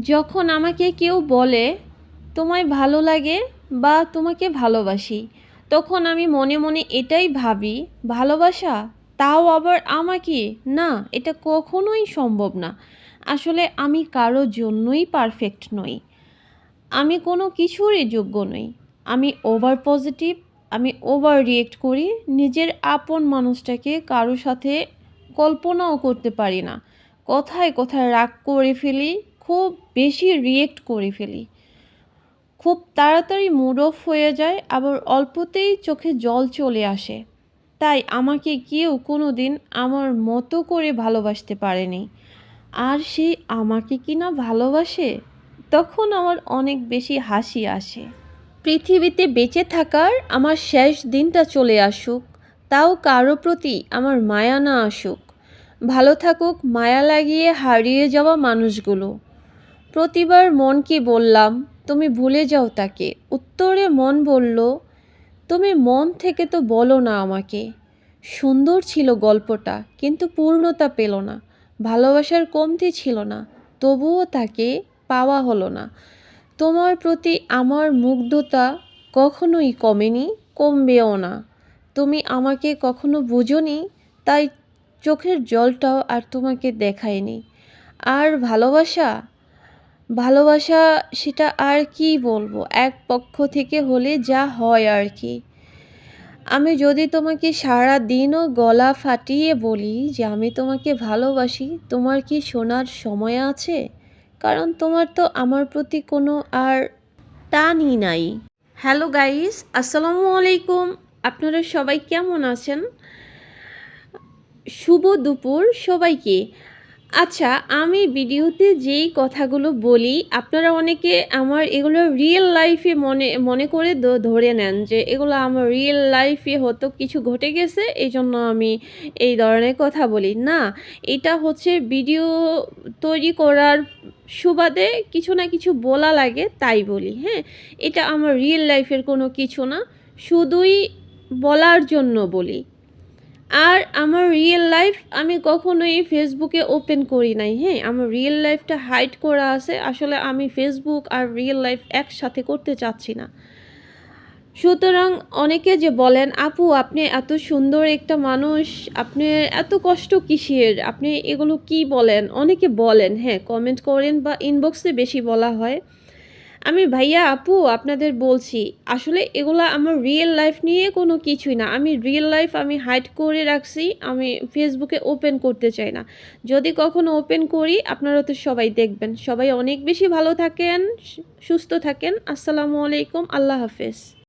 যখন আমাকে কেউ বলে, তোমায় ভালো লাগে বা তোমাকে ভালোবাসি, তখন আমি মনে মনে এটাই ভাবি, ভালোবাসা? তাও আবার আমাকে? না, এটা কখনোই সম্ভব না। আসলে আমি কারোর জন্যই পারফেক্ট নই। আমি কোনো কিছুরই যোগ্য নই। আমি ওভার পজিটিভ আমি ওভার রিয়েক্ট করি, নিজের আপন মানুষটাকে কারও সাথে কল্পনাও করতে পারি না। কথায় কথায় রাগ করে ফেলি খুব বেশি রিয়েক্ট করে ফেলি। খুব তাড়াতাড়ি মুড অফ হয়ে যায়, আবার অল্পতেই চোখে জল চলে আসে। তাই আমাকে কেউ কোনো দিন আমার মতো করে ভালোবাসতে পারেনি। আর সে আমাকে কি না ভালোবাসে? তখন আমার অনেক বেশি হাসি আসে। পৃথিবীতে বেঁচে থাকার আমার শেষ দিনটা চলে আসুক, তাও কারও প্রতি আমার মায়া না আসুক। ভালো থাকুক, মায়া লাগিয়ে হারিয়ে যাওয়া মানুষগুলো। প্রতিবার মনকে বললাম, তুমি ভুলে যাও তাকে। উত্তরে মন বলল, তুমি মন থেকে তো বলো না আমাকে। সুন্দর ছিল গল্পটা, কিন্তু পূর্ণতা পেল না। ভালোবাসার কমতি ছিল না, তবুও তাকে পাওয়া হলো না। তোমার প্রতি আমার মুগ্ধতা কখনোই কমেনি, কমবেও না। তুমি আমাকে কখনো বুঝোনি, তাই চোখের জলটাও আর তোমাকে দেখায়নি। আর ভালোবাসা ভালোবাসা, সেটা আর কি বলব? এক পক্ষ থেকে হলে যা হয় আর কি। আমি যদি তোমাকে সারা দিনও গলা ফাটিয়ে বলি যে আমি তোমাকে ভালোবাসি, তোমার কি শোনার সময় আছে? কারণ তোমার তো আমার প্রতি কোনো আর টানই নাই। হ্যালো গাইস, আসসালামু আলাইকুম। আপনারা সবাই কেমন আছেন? শুভ দুপুর সবাইকে। আচ্ছা আমি ভিডিওতে যেই কথাগুলো বলি, আপনারা অনেকে আমার এগুলো রিয়েল লাইফে মনে মনে করে ধরে নেন যে এগুলো আমার রিয়েল লাইফে হতো, কিছু ঘটে গেছে এই জন্য আমি এই ধরনের কথা বলি। না, এটা হচ্ছে ভিডিও তৈরি করার সুবাদে কিছু না কিছু বলা লাগে, তাই বলি হ্যাঁ? এটা আমার রিয়েল লাইফের কোনো কিছু না, শুধুই বলার জন্য বলি। আর আমার রিয়েল লাইফ আমি কখনোই ফেসবুকে ওপেন করি নাই হ্যাঁ? আমার রিয়েল লাইফটা হাইড করা আছে। আসলে আমি ফেসবুক আর রিয়েল লাইফ একসাথে করতে চাচ্ছি না। সুতরাং অনেকে যে বলেন, আপু, আপনি এত সুন্দর একটা মানুষ, আপনি এত কষ্ট কিসের? আপনি এগুলো কি বলেন? অনেকে বলেন হ্যাঁ কমেন্ট করেন বা ইনবক্সে বেশি বলা হয়। আমি ভাইয়া, আপু, আপনাদের বলছি, আসলে এগুলা আমার রিয়েল লাইফ নিয়ে কোনো কিছুই না। আমি রিয়েল লাইফ আমি হাইড করে রাখছি, আমি ফেসবুকে ওপেন করতে চাই না। যদি কখনো ওপেন করি, আপনারা তো সবাই দেখবেন। সবাই অনেক বেশি ভালো থাকেন সুস্থ থাকেন। আসসালামু আলাইকুম, আল্লাহ হাফেজ।